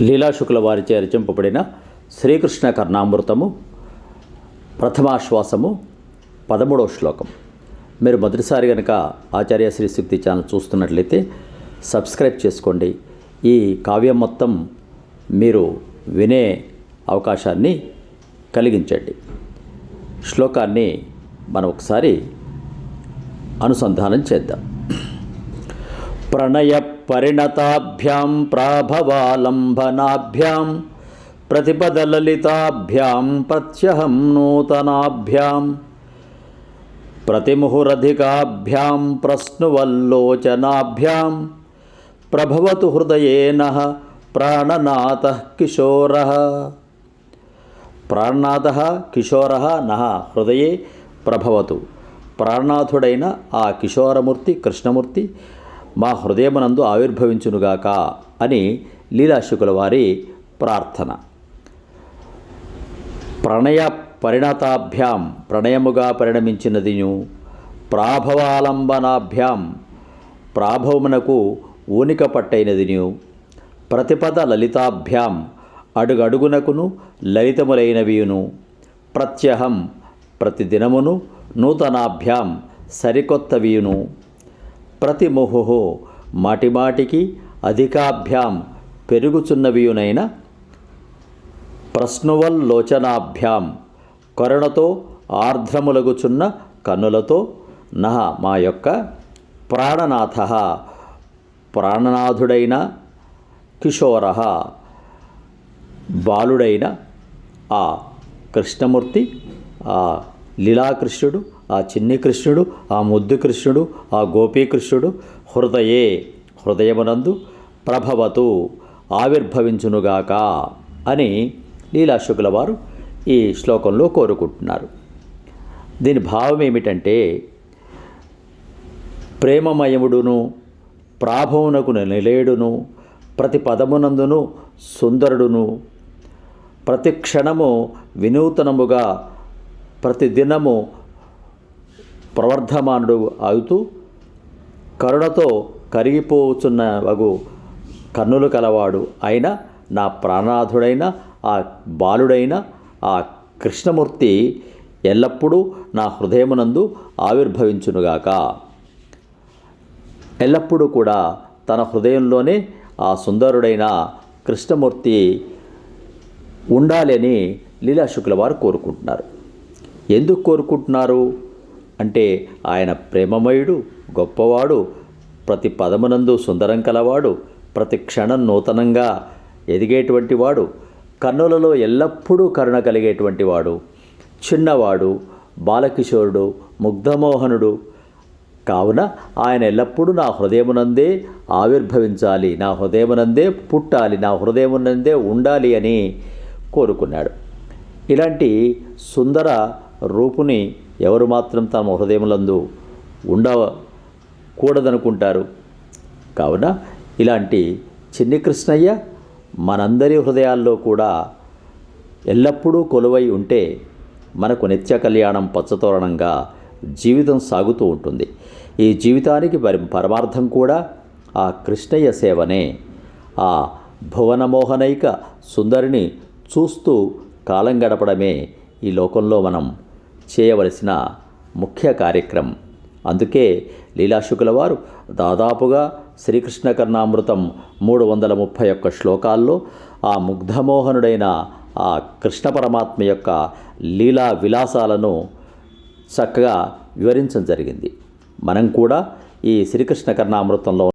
లీలాశుకుల వారిచే రచింపబడిన శ్రీకృష్ణ కర్ణామృతము ప్రథమాశ్వాసము పదమూడవ శ్లోకం. మీరు మొదటిసారి కనుక ఆచార్య శ్రీ శక్తి ఛానల్ చూస్తున్నట్లయితే సబ్స్క్రైబ్ చేసుకోండి. ఈ కావ్యం మొత్తం మీరు వినే అవకాశాన్ని కలిగించండి. శ్లోకాన్ని మనం ఒకసారి అనుసంధానం చేద్దాం. ప్రణయ పరిణతాభ్యాం ప్రాభవాలంబనాభ్యాం ప్రతిపదలలితాభ్యాం ప్రత్యహం నూతనాభ్యాం ప్రతిముహురధికాభ్యాం ప్రశ్నువల్లోచనాభ్యాం ప్రభవతు హృదయేన ప్రాణనాథ కిశోర ప్రాణనాథ కిశోర నహ హృదయే ప్రభవతు. ప్రాణనాథుడైన ఆ కిశోరమూర్తి కృష్ణమూర్తి మా హృదయమునందు ఆవిర్భవించునుగాక అని లీలాశుకుల వారి ప్రార్థన. ప్రణయ పరిణతాభ్యాం ప్రణయముగా పరిణమించినదిను ప్రాభవాలంబనాభ్యాం ప్రాభవమునకు ఊనిక పట్టైనదిను ప్రతిపద లలితాభ్యాం అడుగడుగునకును లలితములైనవియును ప్రత్యహం ప్రతిదినమును నూతనాభ్యాం సరికొత్తవియును. ప్రతి ముహు మాటిమాటికి అధికాభ్యాం పెరుగుచున్నవియునైన ప్రశ్నువల్లోచనాభ్యాం. కరుణతో ఆర్ద్రములగుచున్న కన్నులతో నహ మా యొక్క ప్రాణనాథ. ప్రాణనాథుడైన కిషోర. బాలుడైన ఆ కృష్ణమూర్తి ఆ లీలాకృష్ణుడు ఆ చిన్ని కృష్ణుడు ఆ ముద్దు కృష్ణుడు ఆ గోపీకృష్ణుడు హృదయే హృదయమునందు ప్రభవతు ఆవిర్భవించునుగాక అని లీలాశుకుల వారు ఈ శ్లోకంలో కోరుకుంటున్నారు. దీని భావం ఏమిటంటే ప్రేమమయముడును ప్రాభవునకు నిలయుడును ప్రతి పదమునందును సుందరుడును ప్రతి క్షణము వినూతనముగా ప్రతి దినము ప్రవర్ధమానుడు అవుతూ కరుణతో కరిగిపోతున్న వగు కన్నులు కలవాడు అయిన నా ప్రాణనాథుడైన ఆ బాలుడైన ఆ కృష్ణమూర్తి ఎల్లప్పుడూ నా హృదయమునందు ఆవిర్భవించునుగాక. ఎల్లప్పుడూ కూడా తన హృదయంలోనే ఆ సుందరుడైన కృష్ణమూర్తి ఉండాలని లీలా లీలాశుకుల వారు కోరుకుంటున్నారు. ఎందుకు కోరుకుంటున్నారు? అంటే ఆయన ప్రేమమయుడు గొప్పవాడు ప్రతి పదమునందు సుందరం కలవాడు ప్రతి క్షణం నూతనంగా ఎదిగేటువంటి వాడు కన్నులలో ఎల్లప్పుడూ కరుణ కలిగేటువంటి వాడు చిన్నవాడు బాలకిషోరుడు ముగ్ధమోహనుడు. కావున ఆయన ఎల్లప్పుడూ నా హృదయమునందే ఆవిర్భవించాలి నా హృదయమునందే పుట్టాలి నా హృదయమునందే ఉండాలి అని కోరుకున్నాడు. ఇలాంటి సుందర రూపుని ఎవరు మాత్రం తమ హృదయములందు ఉండకూడదనుకుంటారు కావున ఇలాంటి చిన్ని కృష్ణయ్య మనందరి హృదయాల్లో కూడా ఎల్లప్పుడూ కొలువై ఉంటే మనకు నిత్య కళ్యాణం పచ్చతోరణంగా జీవితం సాగుతూ ఉంటుంది. ఈ జీవితానికి పరి పరమార్థం కూడా ఆ కృష్ణయ్య సేవనే. ఆ భువనమోహనైక సుందరిని చూస్తూ కాలం గడపడమే ఈ లోకంలో మనం చేయవలసిన ముఖ్య కార్యక్రమం. అందుకే లీలాశుకుల వారు దాదాపుగా శ్రీకృష్ణ కర్ణామృతం మూడు వందల ముప్పై ఒక్క శ్లోకాల్లో ఆ ముగ్ధమోహనుడైన ఆ కృష్ణ పరమాత్మ యొక్క లీలా విలాసాలను చక్కగా వివరించడం జరిగింది. మనం కూడా ఈ శ్రీకృష్ణ కర్ణామృతంలో